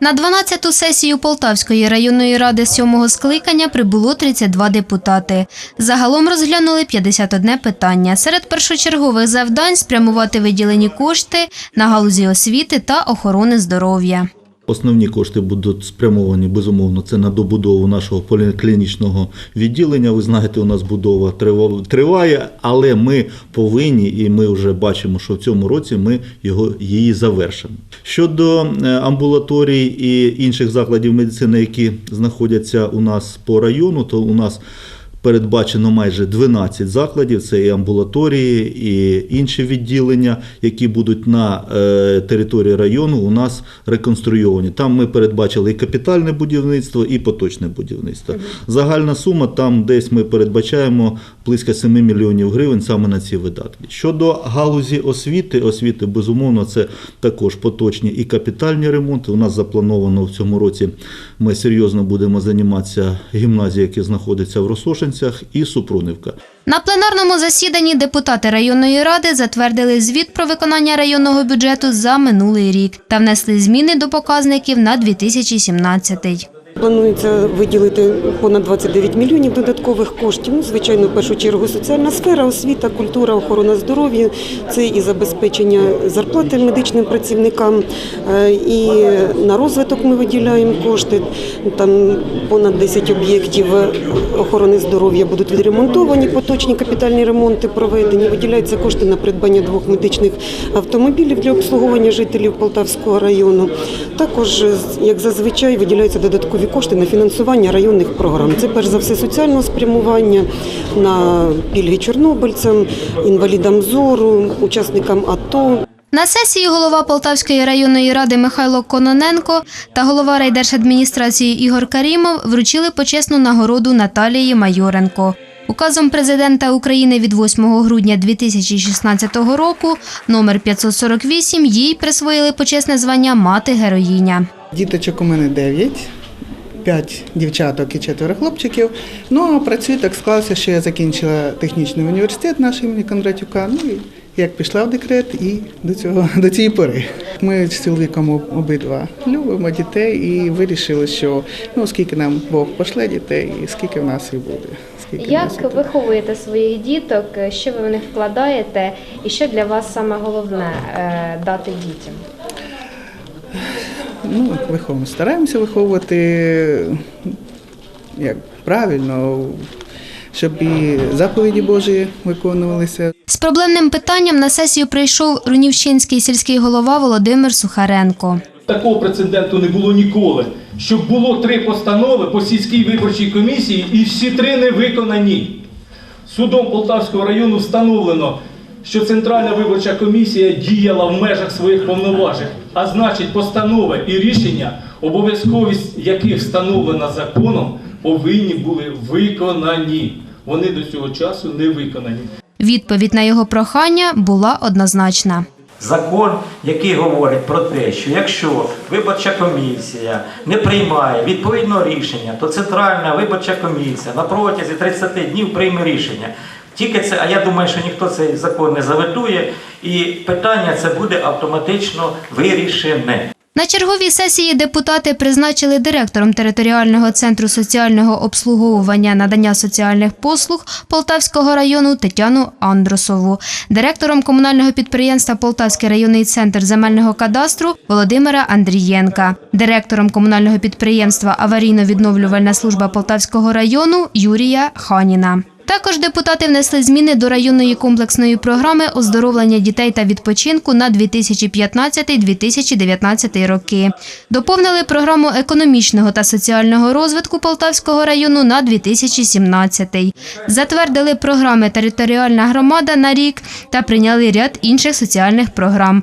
На 12-ту сесію Полтавської районної ради сьомого скликання прибуло 32 депутати. Загалом розглянули 51 питання. Серед першочергових завдань спрямувати виділені кошти на галузі освіти та охорони здоров'я. Основні кошти будуть спрямовані безумовно. Це на добудову нашого поліклінічного відділення. Ви знаєте, у нас будова трива- триває, але ми повинні, і ми вже бачимо, що в цьому році ми його її завершимо. Щодо е, амбулаторій і інших закладів медицини, які знаходяться у нас по району, то у нас Передбачено майже 12 закладів, це і амбулаторії, і інші відділення, які будуть на е, території району у нас реконструйовані. Там ми передбачили і капітальне будівництво, і поточне будівництво. Загальна сума там десь ми передбачаємо близько 7 мільйонів гривень саме на ці видатки. Щодо галузі освіти, освіти безумовно це також поточні і капітальні ремонти. У нас заплановано в цьому році. Ми серйозно будемо займатися гімназією, які знаходиться в Росошинцях, і Супрунівка. На пленарному засіданні депутати районної ради затвердили звіт про виконання районного бюджету за минулий рік та внесли зміни до показників на 2017. Планується виділити понад 29 мільйонів додаткових коштів. Ну, звичайно, в першу чергу соціальна сфера, освіта, культура, охорона здоров'я. Це і забезпечення зарплати медичним працівникам, е, і на розвиток ми виділяємо кошти. Там понад 10 об'єктів охорони здоров'я будуть відремонтовані, поточні капітальні ремонти проведені. Виділяються кошти на придбання двох медичних автомобілів для обслуговування жителів Полтавського району. Також, як зазвичай, виділяються додаткові кошти на фінансування районних програм. Це перш за все соціального спрямування на пільги чорнобильцям, інвалідам зору, учасникам АТО. На сесії голова Полтавської районної ради Михайло Кононенко та голова райдержадміністрації Ігор Карімов вручили почесну нагороду Наталії Майоренко. Указом президента України від 8 грудня 2016 року номер 548 їй присвоїли почесне звання мати героїня. Діточок у мене 9, 5 дівчаток і 4 хлопчиків. Ну а працюю так склалося, що я закінчила технічний університет наш імені Кондратюка. Ну і як пішла в декрет і до цього до цієї пори. Ми з чоловіком обидва любимо дітей і вирішили, що ну скільки нам Бог пошле дітей, і скільки в нас і буде. Скільки Як виховуєте своїх діток, що ви в них вкладаєте, і що для вас саме головне е, дати дітям? Ну, виховуємо, стараємося виховувати як правильно, щоб і заповіді Божі виконувалися. З проблемним питанням на сесію прийшов Рунівщинський сільський голова Володимир Сухаренко. Такого прецеденту не було ніколи. Щоб було три постанови по сільській виборчій комісії, і всі три не виконані. Судом Полтавського району встановлено, що Центральна виборча комісія діяла в межах своїх повноважень, а значить, постанови і рішення, обов'язковість яких встановлена законом, повинні були виконані. Вони до цього часу не виконані. Відповідь на його прохання була однозначна. Закон, який говорить про те, що якщо виборча комісія не приймає відповідного рішення, то Центральна виборча комісія на протязі 30 днів прийме рішення. Тільки це, а я думаю, що ніхто цей закон не заветує, і питання це буде автоматично вирішене. На черговій сесії депутати призначили директором територіального центру соціального обслуговування надання соціальних послуг Полтавського району Тетяну Андросову, директором комунального підприємства Полтавський районний центр земельного кадастру Володимира Андрієнка, директором комунального підприємства Аварійно-відновлювальна служба Полтавського району Юрія Ханіна. Також депутати внесли зміни до районної комплексної програми оздоровлення дітей та відпочинку на 2015-2019 роки. Доповнили програму економічного та соціального розвитку Полтавського району на 2017. Затвердили програми Територіальна громада на рік та прийняли ряд інших соціальних програм.